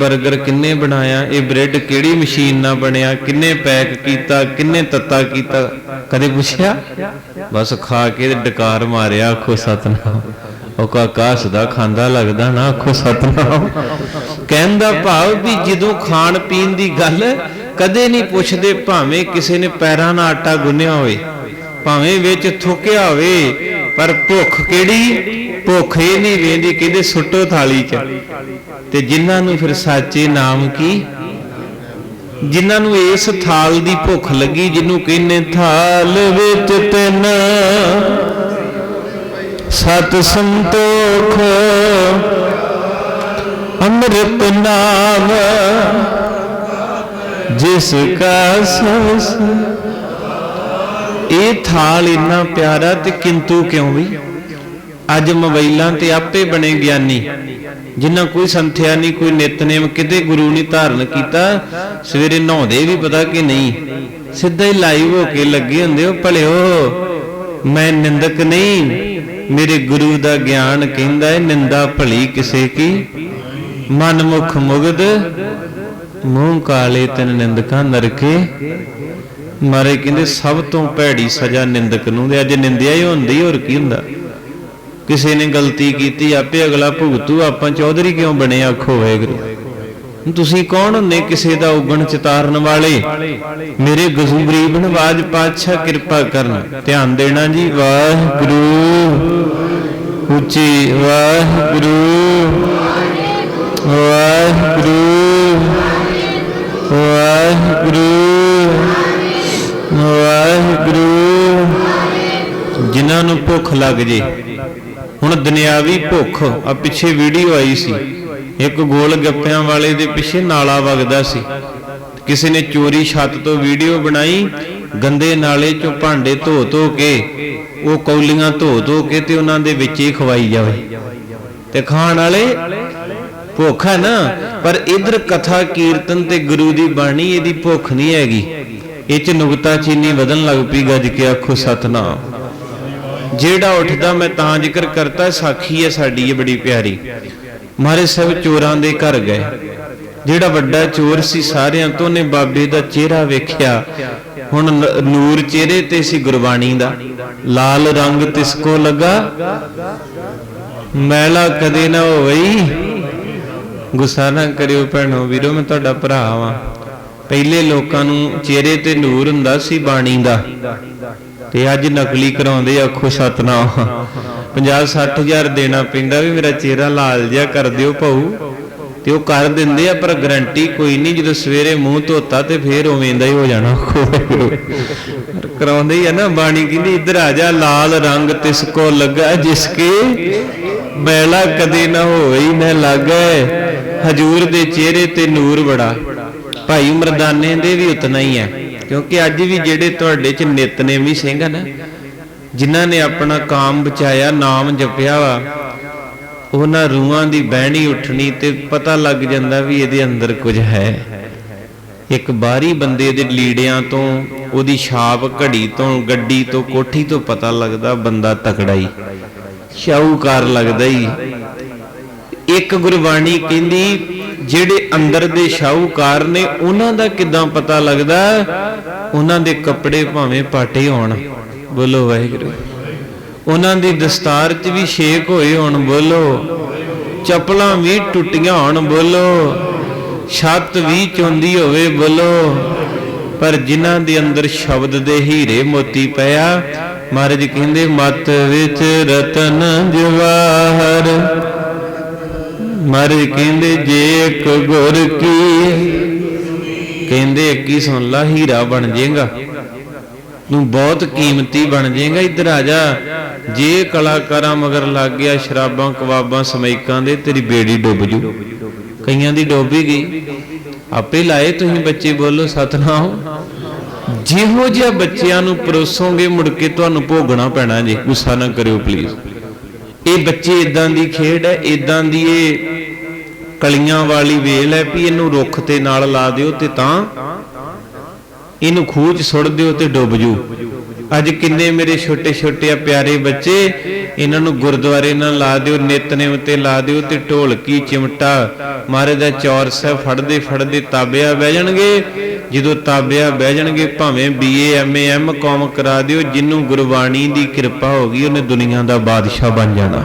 버ਗਰ ਕਿੰਨੇ ਬਣਾਇਆ, ਇਹ ਬ੍ਰੈਡ ਕਿਹੜੀ ਮਸ਼ੀਨ ਨਾਲ ਬਣਿਆ, ਕਿੰਨੇ ਪੈਕ ਕੀਤਾ, ਕਿੰਨੇ ਤੱਤਾ ਕੀਤਾ, ਕਦੇ ਪੁੱਛਿਆ? ਬਸ ਖਾ ਕੇ ਡਕਾਰ ਮਾਰਿਆ ਆਖੋ ਸਤਨਾਮ। ਉਹ ਕਾਕਾ ਹੱਸਦਾ ਖਾਂਦਾ ਲੱਗਦਾ ਨਾ, ਆਖੋ ਸਤਨਾਮ। ਕਹਿੰਦਾ ਭਾਵ ਵੀ ਜਦੋਂ ਖਾਣ ਪੀਣ ਦੀ ਗੱਲ ਕਦੇ ਨਹੀਂ ਪੁੱਛਦੇ, ਭਾਵੇਂ ਕਿਸੇ ਨੇ ਪੈਰਾਂ ਨਾਲ ਆਟਾ ਗੁੰਨਿਆ ਹੋਵੇ, ਭਾਵੇਂ ਵਿੱਚ ਥੁੱਕਿਆ ਹੋਵੇ ਪਰ ਭੁੱਖ ਕਿਹੜੀ? ਭੁੱਖ ਇਹ ਨਹੀਂ ਵੇਂਦੀ ਕਹਿੰਦੇ ਸੁੱਟੋ ਥਾਲੀ 'ਚ। ਤੇ ਜਿਨ੍ਹਾਂ ਨੂੰ ਫਿਰ ਸਾਚੇ ਨਾਮ ਕੀ? ਜਿਨ੍ਹਾਂ ਨੂੰ ਇਸ ਥਾਲ ਦੀ ਭੁੱਖ ਲੱਗੀ ਜਿਹਨੂੰ ਕਹਿੰਨੇ ਥਾਲ ਵਿੱਚ ਤਿੰਨ ਸਤ ਸੰਤੋਖ, ਅੰਮ੍ਰਿਤ ਨਾਮ, ਜਿਸ ਕਾ ਸਸ ਇਹ ਥਾਲ ਇੰਨਾ ਪਿਆਰਾ ਤੇ ਕਿੰਤੂ ਕਿਉਂ ਵੀ? ਅੱਜ ਮੋਬਾਈਲਾਂ ਤੇ ਆਪੇ ਬਣੇ ਗਿਆਨੀ। ਜਿਨ੍ਹਾਂ ਕੋਈ ਸੰਥਿਆ ਨਹੀਂ, ਕੋਈ ਨਿਤਨੇਮ ਕਿਤੇ ਗੁਰੂ ਨਹੀਂ ਧਾਰਨ ਕੀਤਾ, ਸਵੇਰੇ ਨਹਾਉਂਦੇ ਵੀ ਪਤਾ ਕਿ ਨਹੀਂ। ਸਿੱਧਾ ਹੀ ਲਾਈਵ ਹੋ ਕੇ ਲੱਗੇ ਹੁੰਦੇ ਉਹ ਭਲਿਓ, ਮੈਂ ਨਿੰਦਕ ਨਹੀਂ। ਮੇਰੇ ਗੁਰੂ ਦਾ ਗਿਆਨ ਕਹਿੰਦਾ ਹੈ ਨਿੰਦਾ ਭਲੀ ਕਿਸੇ ਕੀ? ਮਨ ਮੁਖ ਮੁਗਦ ਮੂੰਹ ਕਾਲੇ ਤਿੰਨ ਨਿੰਦਕਾਂ ਨਰਕੇ। ਮਾਰੇ ਕਹਿੰਦੇ, ਸਭ ਤੋਂ ਭੈੜੀ ਸਜ਼ਾ ਨਿੰਦਕ ਨੂੰ ਤੇ ਅੱਜ ਨਿੰਦਿਆ ਹੀ ਹੁੰਦੀ, ਹੋਰ ਕੀ ਹੁੰਦਾ? ਕਿਸੇ ਨੇ ਗਲਤੀ ਕੀਤੀ, ਆਪੇ ਅਗਲਾ ਭੁਗਤੂ। ਆਪਾਂ ਚੌਧਰੀ ਕਿਉਂ ਬਣੇ ਆਖੋ, ਵਾਹਿਗੁਰੂ। ਤੁਸੀਂ ਕੌਣ ਹੁੰਨੇ ਕਿਸੇ ਦਾ ਉਗਣ, ਚਿਤਾਰਨ ਵਾਲੇ? ਮੇਰੇ ਗਜ਼ੂ ਗਰੀਬ ਨਵਾਜ ਪਾਤਸ਼ਾਹ, ਕਿਰਪਾ ਕਰਨ। ਧਿਆਨ ਦੇਣਾ ਜੀ, ਵਾਹਿਗੁਰੂ। ਉੱਚੀ, ਵਾਹਿਗੁਰੂ। ਵਾਹਿਗੁਰੂ। ਭੁੱਖ ਲੱਗ ਜੇ। ਹੁਣ ਦੁਨਿਆਵੀ ਭੁੱਖ, ਆ ਪਿੱਛੇ ਵੀਡੀਓ ਆਈ ਸੀ। ਇੱਕ ਗੋਲ ਗੱਪਿਆਂ ਵਾਲੇ ਦੇ ਪਿੱਛੇ ਨਾਲਾ ਵਗਦਾ ਸੀ। ਕਿਸੇ ਨੇ ਚੋਰੀ ਛੱਤ ਤੋਂ ਵੀਡੀਓ ਬਣਾਈ, ਗੰਦੇ ਨਾਲੇ ਚੋਂ ਭਾਂਡੇ ਧੋ ਧੋ ਕੇ, ਉਹ ਕੌਲੀਆਂ ਧੋ ਧੋ ਕੇ ਤੇ ਉਹਨਾਂ ਦੇ ਵਿੱਚ ਹੀ ਖਵਾਈ ਜਾਵੇ। ਤੇ ਖਾਣ ਵਾਲੇ, ਭੁੱਖ ਹੈ ਨਾ, ਪਰ ਇਧਰ ਕਥਾ ਕੀਰਤਨ ਤੇ ਗੁਰੂ ਦੀ ਬਾਣੀ ਇਹਦੀ ਭੁੱਖ ਨਹੀਂ ਹੈਗੀ। ਇਹ ਚ ਨੁਕਤਾ ਚੀਨੀ ਵਧਣ ਲੱਗ ਪਈ, ਗੱਜ ਕੇ ਆਖੋ ਸਤਨਾਮ। ਜਿਹੜਾ ਉੱਠਦਾ ਮੈਂ ਤਾਂ ਜ਼ਿਕਰ ਕਰਤਾ, ਸਾਖੀ ਹੈ ਸਾਡੀ ਇਹ ਬੜੀ ਪਿਆਰੀ। ਮਾਰੇ ਸਭ ਚੋਰਾਂ ਦੇ ਘਰ ਗਏ। ਜਿਹੜਾ ਵੱਡਾ ਚੋਰ ਸੀ, ਸਾਰਿਆਂ ਤੋਂ ਨੇ ਬਾਬੇ ਦਾ ਚਿਹਰਾ ਵੇਖਿਆ। ਹੁਣ ਨੂਰ ਚਿਹਰੇ ਤੇ ਸੀ ਗੁਰਬਾਣੀ ਦਾ। ਲਾਲ ਰੰਗ ਤਿਸ ਕੋ ਲੱਗਾ। ਮੈਲਾ ਕਦੇ ਨਾ ਹੋਈ। ਗੁੱਸਾ ਨਾ ਕਰਿਓ ਭੈਣੋ ਵੀਰੋ, ਮੈਂ ਤੁਹਾਡਾ ਭਰਾ ਵਾਂ। ਪਹਿਲੇ ਲੋਕਾਂ ਨੂੰ ਚਿਹਰੇ ਤੇ ਨੂਰ ਹੁੰਦਾ ਸੀ, ਬਾਣੀ ਦਾ। ਤੇ ਅੱਜ ਨਕਲੀ ਕਰਾਉਂਦੇ ਆ, ਆਖੋ ਸਤਨਾਮ। 50 60000 ਦੇਣਾ ਪੈਂਦਾ ਵੀ ਮੇਰਾ ਚਿਹਰਾ ਲਾਲ ਜਿਹਾ ਕਰ ਦਿਓ ਭਾਊ। ਤੇ ਉਹ ਕਰ ਦਿੰਦੇ ਆ ਪਰ ਗਰੰਟੀ ਕੋਈ ਨਹੀਂ ਜਦੋਂ ਸਵੇਰੇ ਮੂੰਹ ਧੋਤਾ ਤੇ ਫੇਰ ਉਵੇਂ ਦਾ ਹੀ ਹੋ ਜਾਣਾ। ਕਰਾਉਂਦੇ ਹੀ ਆ ਨਾ ਬਾਣੀ ਕਹਿੰਦੀ ਇੱਧਰ ਆ ਜਾ ਲਾਲ ਰੰਗ ਤਿਸ ਕੋ ਲੱਗਾ ਜਿਸ ਕੇ ਮੈਲਾ ਕਦੇ ਨਾ ਹੋਈ ਨਾ ਲਾਗੇ। ਹਜੂਰ ਦੇ ਚਿਹਰੇ ਤੇ ਨੂਰ ਬੜਾ। ਭਾਈ ਮਰਦਾਨੇ ਦੇ ਵੀ ਉਤਨਾ ਹੀ ਹੈ ਕਿਉਂਕਿ ਅੱਜ ਵੀ ਜਿਹੜੇ ਤੁਹਾਡੇ ਚ ਨਿਤਨੇਮੀ ਸਿੰਘ ਆ ਜਿਨ੍ਹਾਂ ਨੇ ਆਪਣਾ ਕਾਮ ਬਚਾਇਆ, ਨਾਮ ਜਪਿਆ ਵਾ, ਉਹਨਾਂ ਰੂਹਾਂ ਦੀ ਬਹਿਣੀ ਉੱਠਣੀ ਤੇ ਪਤਾ ਲੱਗ ਜਾਂਦਾ ਵੀ ਇਹਦੇ ਅੰਦਰ ਕੁਝ ਹੈ। ਇੱਕ ਬਾਹਰੀ ਬੰਦੇ ਦੇ ਲੀੜਿਆਂ ਤੋਂ, ਉਹਦੀ ਛਾਪ ਘੜੀ ਤੋਂ, ਗੱਡੀ ਤੋਂ, ਕੋਠੀ ਤੋਂ ਪਤਾ ਲੱਗਦਾ ਬੰਦਾ ਤਕੜਾ ਹੀ, ਸ਼ਾਹੂਕਾਰ ਲੱਗਦਾ ਹੀ। ਇੱਕ ਗੁਰਬਾਣੀ ਕਹਿੰਦੀ ਜਿਹੜੇ ਅੰਦਰ ਦੇ ਸ਼ਾਹੂਕਾਰ ਨੇ, ਉਹਨਾਂ ਦਾ ਕਿਦਾਂ ਪਤਾ ਲੱਗਦਾ? ਉਹਨਾਂ ਦੇ ਕੱਪੜੇ ਭਾਵੇਂ ਪਾਟੇ ਹੋਣ। ਬੋਲੋ ਵਾਹਿਗੁਰੂ। ਉਹਨਾਂ ਦੀ ਦਸਤਾਰ 'ਚ ਵੀ ਛੇਕ ਹੋਏ ਹੋਣ, ਬੋਲੋ। ਚੱਪਲਾਂ ਵੀ ਟੁੱਟੀਆਂ ਹੋਣ, ਬੋਲੋ। ਛੱਤ ਵੀ ਚੁੰਦੀ ਹੋਵੇ, ਬੋਲੋ। ਪਰ ਜਿਨ੍ਹਾਂ ਦੇ ਅੰਦਰ ਸ਼ਬਦ ਦੇ ਹੀਰੇ ਮੋਤੀ ਪਿਆ, ਮਹਾਰਾਜ ਕਹਿੰਦੇ, ਮਤ ਵਿੱਚ ਰਤਨ ਜਵਾਹਰ ਮਹਾਰਾਜ ਕਹਿੰਦੇ ਜੇ ਇੱਕ ਗੁਰ ਕੀ? ਕਹਿੰਦੇ ਅੱਗੀ ਸੁਣ ਲਾ, ਹੀਰਾ ਬਣ ਜਾਏਗਾ ਤੂੰ ਬਹੁਤ ਕੀਮਤੀ ਬਣ ਜਾਏਗਾ ਇੱਧਰ ਆ ਜਾ। ਜੇ ਕਲਾਕਾਰਾਂ ਮਗਰ ਲੱਗ ਗਿਆ, ਸ਼ਰਾਬਾਂ ਕਵਾਬਾਂ ਸਮੈਕਾਂ ਦੇ, ਤੇਰੀ ਬੇੜੀ ਡੁੱਬ ਜੂ। ਕਈਆਂ ਦੀ ਡੁੱਬ ਹੀ ਗਈ। ਆਪੇ ਲਾਏ ਤੁਸੀਂ ਬੱਚੇ ਬੋਲੋ, ਸਤਨਾਮ। ਜਿਹੋ ਜਿਹਾ ਬੱਚਿਆਂ ਨੂੰ ਪਰੋਸੋਗੇ, ਮੁੜ ਕੇ ਤੁਹਾਨੂੰ ਭੋਗਣਾ ਪੈਣਾ ਜੀ। ਗੁੱਸਾ ਨਾ ਕਰਿਓ ਪਲੀਜ਼ ਇਹ ਬੱਚੇ ਇਦਾਂ ਦੀ ਖੇਡ ਹੈ ਇਦਾਂ ਦੀ ਇਹ ਕਲੀਆਂ ਵਾਲੀ ਵੇਲ ਹੈ ਵੀ ਇਹਨੂੰ ਰੁੱਖ ਤੇ ਨਾਲ ਲਾ ਦਿਓ ਤੇ ਤਾਂ ਇਹਨੂੰ ਖੂਹ 'ਚ ਸੁੱਟ ਦਿਓ ਤੇ ਡੁੱਬ ਜੂ। ਅੱਜ ਕਿੰਨੇ ਮੇਰੇ ਛੋਟੇ ਛੋਟੇ ਆ ਪਿਆਰੇ ਬੱਚੇ, ਇਹਨਾਂ ਨੂੰ ਗੁਰਦੁਆਰੇ ਨਾਲ ਲਾ ਦਿਓ ਨਿਤਨੇਮ ਤੇ ਲਾ ਦਿਓ ਤੇ ਢੋਲਕੀ, ਚਿਮਟਾ, ਮਹਾਰਾਜ ਦਾ ਚੌਰ ਸਾਹਿਬ ਫੜਦੇ ਫੜਦੇ ਤਾਬਿਆ ਬਹਿ ਜਾਣਗੇ। ਜਦੋਂ ਤਾਬਿਆ ਬਹਿ ਜਾਣਗੇ, ਭਾਵੇਂ ਬੀਏ ਐਮਏ ਐਮ ਕਾਮ ਕਰਾ ਦਿਓ, ਜਿੰਨੂੰ ਗੁਰਬਾਣੀ ਦੀ ਕਿਰਪਾ ਹੋ ਗਈ, ਉਹਨੇ ਦੁਨੀਆ ਦਾ ਬਾਦਸ਼ਾਹ ਬਣ ਜਾਣਾ।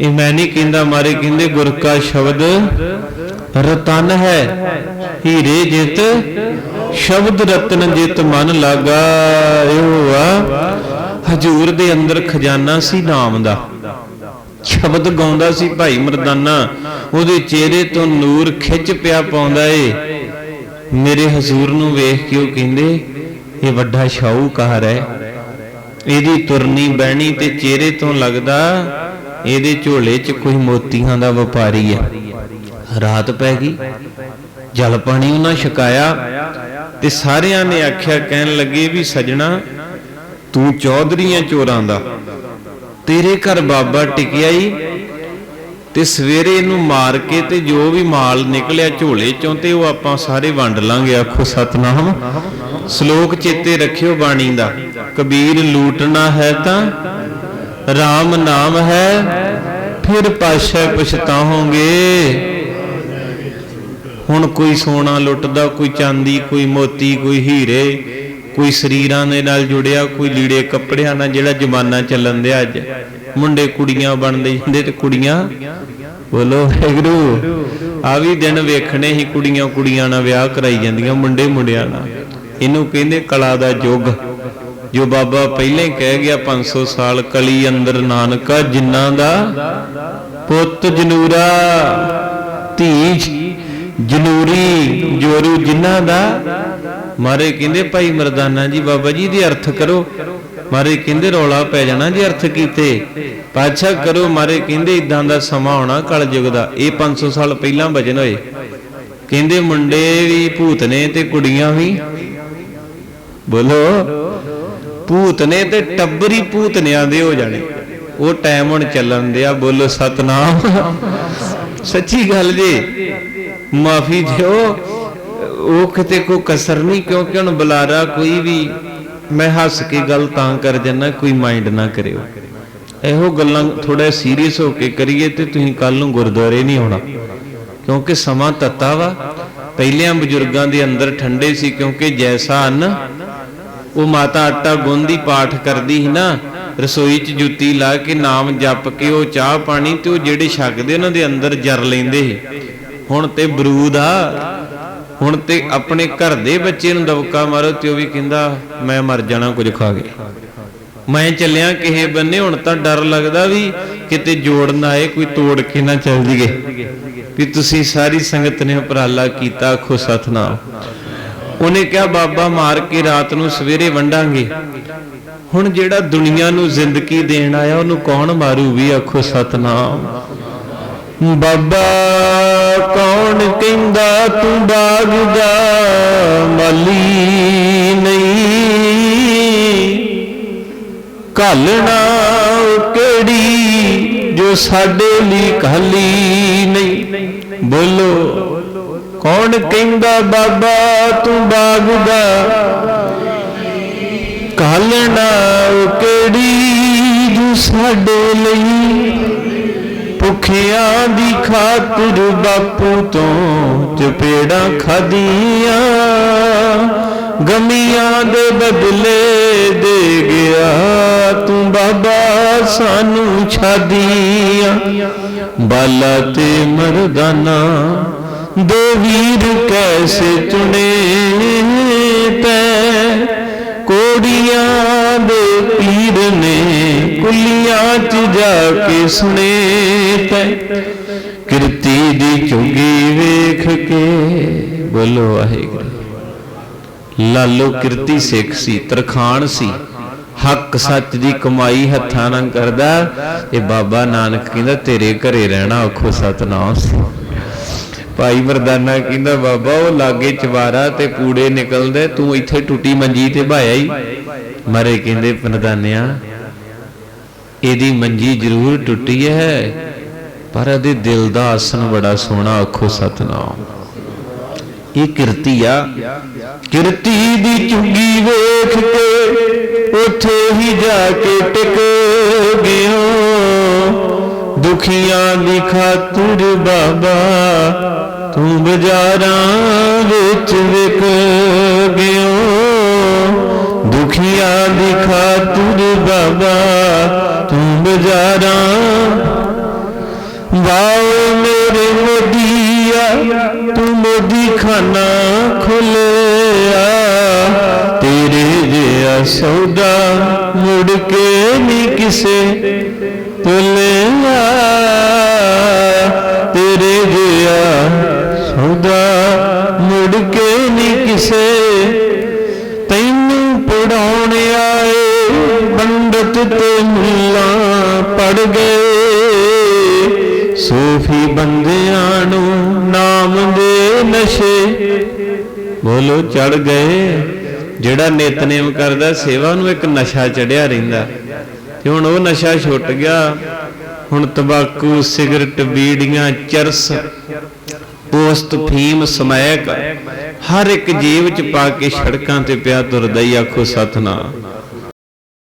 ਇਹ ਮੈਂ ਨਹੀਂ ਕਹਿੰਦਾ ਮਾਰੇ ਕਹਿੰਦੇ ਗੁਰ ਕਾ ਸ਼ਬਦ ਰਤਨ ਹੈ। ਹੀਰੇ ਜਿਤ, ਸ਼ਬਦ ਰਤਨ ਜਿਤ ਮਨ ਲਾਗਾ। ਇਹੋ ਆ, ਹਜੂਰ ਦੇ ਅੰਦਰ ਖਜ਼ਾਨਾ ਸੀ ਨਾਮ ਦਾ। ਸ਼ਬਦ ਗਾਉਂਦਾ ਸੀ ਭਾਈ ਮਰਦਾਨਾ, ਉਹਦੇ ਚਿਹਰੇ ਤੋਂ ਨੂਰ ਖਿੱਚ ਪਿਆ ਪਾਉਂਦਾ ਏ। ਮੇਰੇ ਹਜ਼ੂਰ ਨੂੰ ਵੇਖ ਕੇ ਉਹ ਕਹਿੰਦੇ, ਇਹ ਵੱਡਾ ਸ਼ਾਹੂਕਾਰ ਹੈ। ਇਹਦੀ ਤੁਰਨੀ ਬਹਿਣੀ ਤੇ ਚਿਹਰੇ ਤੋਂ ਲੱਗਦਾ ਇਹਦੇ ਝੋਲੇ 'ਚ ਕੋਈ ਮੋਤੀਆਂ ਦਾ ਵਪਾਰੀ ਹੈ ਰਾਤ ਪੈ ਗਈ। ਜਲ ਪਾਣੀ ਉਹਨਾਂ ਛਕਾਇਆ ਤੇ ਸਾਰਿਆਂ ਨੇ ਆਖਿਆ, ਕਹਿਣ ਲੱਗੇ ਵੀ ਸਜਣਾ, ਤੂੰ ਚੌਧਰੀਆਂ ਚੋਰਾਂ ਦਾ। ਤੇਰੇ ਘਰ ਬਾਬਾ ਟਿਕਿਆ ਹੀ ਤੇ ਸਵੇਰੇ ਇਹਨੂੰ ਮਾਰ ਕੇ ਤੇ ਜੋ ਵੀ ਮਾਲ ਨਿਕਲਿਆ ਝੋਲੇ ਚੋਂ ਤੇ ਉਹ ਆਪਾਂ ਸਾਰੇ ਵੰਡ ਲਾਂਗੇ, ਆਖੋ ਸਤਨਾਮ। ਸ਼ਲੋਕ ਚੇਤੇ ਰੱਖਿਓ ਬਾਣੀ ਦਾ। ਕਬੀਰ ਲੂਟਣਾ ਹੈ ਤਾਂ RAM ਨਾਮ ਹੈ, ਫਿਰ ਪਾਸ਼ਾ ਪਛਤਾਹੋਗੇ ਹੁਣ ਕੋਈ ਸੋਨਾ ਲੁੱਟਦਾ, ਕੋਈ ਚਾਂਦੀ, ਕੋਈ ਮੋਤੀ, ਕੋਈ ਹੀਰੇ, ਕੋਈ ਸਰੀਰਾਂ ਦੇ ਨਾਲ ਜੁੜਿਆ, ਕੋਈ ਲੀੜੇ ਕੱਪੜਿਆਂ ਨਾਲ, ਜਿਹੜਾ ਜ਼ਮਾਨਾ ਚੱਲਣ ਦਿਆ ਅੱਜ। ਮੁੰਡੇ ਕੁੜੀਆਂ ਬਣਦੇ ਜਾਂਦੇ ਤੇ ਕੁੜੀਆਂ ਬੋਲੋ, ਵਾਹਿਗੁਰੂ, ਆ ਵੀ ਦਿਨ ਵੇਖਣੇ ਹੀ ਕੁੜੀਆਂ ਕੁੜੀਆਂ ਨਾਲ ਵਿਆਹ ਕਰਾਈ ਜਾਂਦੀਆਂ, ਮੁੰਡੇ ਮੁੰਡਿਆਂ ਨਾਲ। ਇਹਨੂੰ ਕਹਿੰਦੇ ਕਲਾ ਦਾ ਯੁੱਗ। ਜੋ ਬਾਬਾ ਪਹਿਲੇ ਕਹਿ ਗਿਆ 500 ਸਾਲ ਕਲੀ ਅੰਦਰ ਨਾਨਕਾ, ਜਿਨ੍ਹਾਂ ਦਾ ਪੁੱਤ ਜਨੂਰਾ, ਧੀ ਜਨੂਰੀ, ਜੋਰੂ ਜਿਨ੍ਹਾਂ ਦਾ। ਮਾਰੇ ਕਹਿੰਦੇ, ਭਾਈ ਮਰਦਾਨਾ ਜੀ, ਬਾਬਾ ਜੀ ਦੇ ਅਰਥ ਕਰੋ। ਮਾਰੇ ਕਹਿੰਦੇ, ਰੌਲਾ ਪੈ ਜਾਣਾ ਜੇ ਅਰਥ ਕੀਤੇ। ਪਾਛਾ ਕਰੋ। ਮਾਰੇ ਕਹਿੰਦੇ ਇਦਾਂ ਦਾ ਸਮਾਂ ਆਉਣਾ ਕਲਯੁਗ ਦਾ। ਇਹ 500 ਸਾਲ ਪਹਿਲਾਂ ਬਚਨ ਹੋਏ। ਕਹਿੰਦੇ, ਮੁੰਡੇ ਵੀ ਭੂਤ ਨੇ ਤੇ ਕੁੜੀਆਂ ਵੀ। ਬੋਲੋ ਭੂਤ ਨੇ ਤੇ ਟੱਬਰੀ ਭੂਤਨਿਆਂ ਦੇ ਹੋ ਜਾਣੇ। ਉਹ ਟਾਈਮ ਹੁਣ ਚੱਲਣ ਦਿਆ ਬੋਲੋ ਸਤਨਾਮ। ਸੱਚੀ ਗੱਲ ਜੀ। ਮਾਫੀ ਦਿਓ। ਉਹ ਕਿਤੇ ਕੋ ਕਸਰ ਨਹੀਂ, ਕਿਉਂਕਿ ਹੁਣ ਬੁਲਾਰਾ ਕੋਈ ਵੀ, ਮੈਂ ਹੱਸ ਕੇ ਗੱਲ ਤਾਂ ਕਰ ਜੰਨਾ ਕੋਈ ਮਾਈਂਡ ਨਾ ਕਰਿਓ। ਇਹੋ ਗੱਲਾਂ ਥੋੜਾ ਸੀਰੀਅਸ ਹੋ ਕੇ ਕਰੀਏ ਤੇ ਤੁਸੀਂ ਕੱਲ ਨੂੰ ਗੁਰਦੁਆਰੇ ਨਹੀਂ ਆਉਣਾ। ਕਿਉਂਕਿ ਸਮਾਂ ਤੱਤਾ ਵਾ। ਪਹਿਲਿਆਂ ਬਜ਼ੁਰਗਾਂ ਦੇ ਅੰਦਰ ਠੰਡੇ ਸੀ, ਕਿਉਂਕਿ ਜੈਸਾ ਅੰਨ ਉਹ ਮਾਤਾ ਆਟਾ ਗੁੰਦੀ ਪਾਠ ਕਰਦੀ ਸੀ ਨਾ, ਰਸੋਈ 'ਚ ਜੁੱਤੀ ਲਾ ਕੇ ਨਾਮ ਜਪ ਕੇ ਉਹ ਚਾਹ ਪਾਣੀ ਤੇ ਉਹ ਜਿਹੜੇ ਛਕਦੇ ਉਹਨਾਂ ਦੇ ਅੰਦਰ ਜਰ ਲੈਂਦੇ ਸੀ। ਹੁਣ ਤੇ ਬਰੂਦ ਆ। ਹੁਣ ਤੇ ਆਪਣੇ ਘਰ ਦੇ ਬੱਚੇ ਨੂੰ ਦਵਕਾ ਮਾਰੋ ਤੇ ਉਹ ਵੀ ਕਹਿੰਦਾ, ਮੈਂ ਮਰ ਜਾਣਾ, ਕੁਝ ਖਾ ਕੇ। ਮੈਂ ਚੱਲਿਆ ਕਿਸੇ ਬੰਨੇ, ਹੁਣ ਤਾਂ ਡਰ ਲੱਗਦਾ ਵੀ ਕਿਤੇ ਜੋੜ ਨਾ ਆਏ, ਕੋਈ ਤੋੜ ਕੇ ਨਾ ਚੱਲ ਜੀਏ। ਵੀ ਤੁਸੀਂ ਸਾਰੀ ਸੰਗਤ ਨੇ ਉਪਰਾਲਾ ਕੀਤਾ, ਖੁਸ਼ ਸਤਨਾਮ ਉਹਨੇ ਕਿਹਾ, ਬਾਬਾ, ਮਾਰ ਕੇ ਰਾਤ ਨੂੰ ਸਵੇਰੇ ਵੰਡਾਂਗੇ। ਹੁਣ ਜਿਹੜਾ ਦੁਨੀਆ ਨੂੰ ਜ਼ਿੰਦਗੀ ਦੇਣ ਆਇਆ, ਉਹਨੂੰ ਕੌਣ ਮਾਰੂ ਵੀ ਆਖੋ, ਸਤਨਾਮ। ਬਾਬਾ, ਕੌਣ ਕਹਿੰਦਾ, ਤੂੰ ਬਾਗ ਦਾ ਮਾਲੀ ਨਹੀਂ। ਘਾਲਣਾ ਕਿਹੜੀ ਜੋ ਸਾਡੇ ਲਈ ਖਾਲੀ ਨਹੀਂ। ਬੋਲੋ ਕੌਣ ਕਹਿੰਦਾ, ਬਾਬਾ, ਤੂੰ ਬਾਗ ਦਾ ਘਾਲਣਾ ਕਿਹੜੀ ਜੋ ਸਾਡੇ ਲਈ? ਭੁੱਖਿਆਂ ਦੀ ਖਾਤਰ ਬਾਪੂ ਤੋਂ ਚਪੇੜਾਂ ਖਾਦੀਆਂ ਗਮੀਆਂ ਦੇ ਬਦਲੇ ਦੇ ਗਿਆ ਤੂੰ ਬਾਬਾ, ਸਾਨੂੰ ਛਾਦੀਆਂ। ਬਾਲਾ ਤੇ ਮਰਦਾਨਾ ਦੋ ਵੀਰ ਕੈਸੇ ਚੁਣੇ ਤੈ? ਕੋੜੀਆਂ ਦੇ ਪੀਰ ਨੇ ਕੁਲੀਆਂ 'ਚ ਜਾ ਕੇ ਸੁਣੇ ਤੈ। ਕਿਰਤੀ ਦੀ ਚੁਗੀ ਵੇਖ ਕੇ ਬੋਲੋ ਵਾਹਿਗੁਰੂ। ਲਾਲੋ ਕਿਰਤੀ ਸਿੱਖ ਸੀ, ਤਰਖਾਨ ਸੀ। ਹੱਕ ਸੱਚ ਦੀ ਕਮਾਈ ਹੱਥਾਂ ਨਾਲ ਕਰਦਾ। ਇਹ ਬਾਬਾ ਨਾਨਕ ਕਹਿੰਦਾ, ਤੇਰੇ ਘਰੇ ਰਹਿਣਾ ਆਖੋ ਸਤਨਾਮ ਸੀ। ਭਾਈ ਮਰਦਾਨਾ ਕਹਿੰਦਾ, ਬਾਬਾ, ਉਹ ਲਾਗੇ ਚਵਾਰਾ ਤੇ ਕੂੜੇ ਨਿਕਲਦੇ, ਤੂੰ ਇੱਥੇ ਟੁੱਟੀ ਮੰਜੀ ਤੇ ਭਾਇਆ ਹੀ ਮਰੇ ਕਹਿੰਦੇ ਮਰਦਾਨਿਆ ਇਹਦੀ ਮੰਜੀ ਜ਼ਰੂਰ ਟੁੱਟੀ ਹੈ, ਪਰ ਇਹਦੇ ਦਿਲ ਦਾ ਆਸਨ ਬੜਾ ਸੋਹਣਾ, ਆਖੋ ਸਤਨਾਮ। ਇਹ ਕਿਰਤੀ ਆ। ਕਿਰਤੀ ਦੀ ਚੁੰਗੀ ਵੇਖ ਕੇ ਉੱਥੇ ਹੀ ਜਾ ਕੇ ਟਿਕ ਗਿਓ ਦੁਖੀਆਂ ਦੀ ਖਾਤਰ ਬਾਬਾ, ਤੂੰ ਬਜ਼ਾਰਾਂ ਵਿੱਚ ਵਿਕ ਗਿਓ। ਦੁਖੀਆਂ ਦੀ ਖਾਤਰ ਬਾਬਾ, ਤੂੰ ਬਜ਼ਾਰਾਂ ਵਾਓ ਮੇਰੇ ਮੋਦੀਆ, ਤੂੰ ਮੋਦੀ ਖਾਨਾ ਖੁੱਲਿਆ। ਤੇਰੇ ਜਿਹਾ ਸੌਦਾ ਮੁੜ ਕੇ ਨਹੀਂ ਕਿਸੇ ਤੁਲਿਆ ਤੇਰੇ ਜਿਹਾ ਸੌਦਾ ਮੁੜ ਕੇ ਨਹੀਂ ਕਿਸੇ ਤੈਨੂੰ ਪੜਾਉਣ ਆਏ। ਪੰਡਤ ਤੇ ਮੁੱਲਾ ਪੜ ਗਏ। ਸੂਫੀ ਬੰਦਿਆਂ ਨੂੰ ਨਾਮ ਦੇ ਨਸ਼ੇ। ਬੋਲੋ, ਚੜ ਗਏ। ਜਿਹੜਾ ਨਿਤਨੇਮ ਕਰਦਾ, ਸੇਵਾ ਨੂੰ ਇੱਕ ਨਸ਼ਾ ਚੜਿਆ ਰਹਿੰਦਾ। ਤੇ ਹੁਣ ਉਹ ਨਸ਼ਾ ਛੁੱਟ ਗਿਆ। ਹੁਣ ਤੰਬਾਕੂ, ਸਿਗਰਟ, ਬੀੜੀਆਂ, ਚਰਸ, ਪੋਸਤ, ਫੀਮ, ਸਮੈਕ, ਹਰ ਇੱਕ ਜੀਵ ਚ ਪਾ ਕੇ ਸੜਕਾਂ ਤੇ ਪਿਆ ਤੁਰਦਾ ਹੀ ਆਖੋ ਸਤਨਾਮ।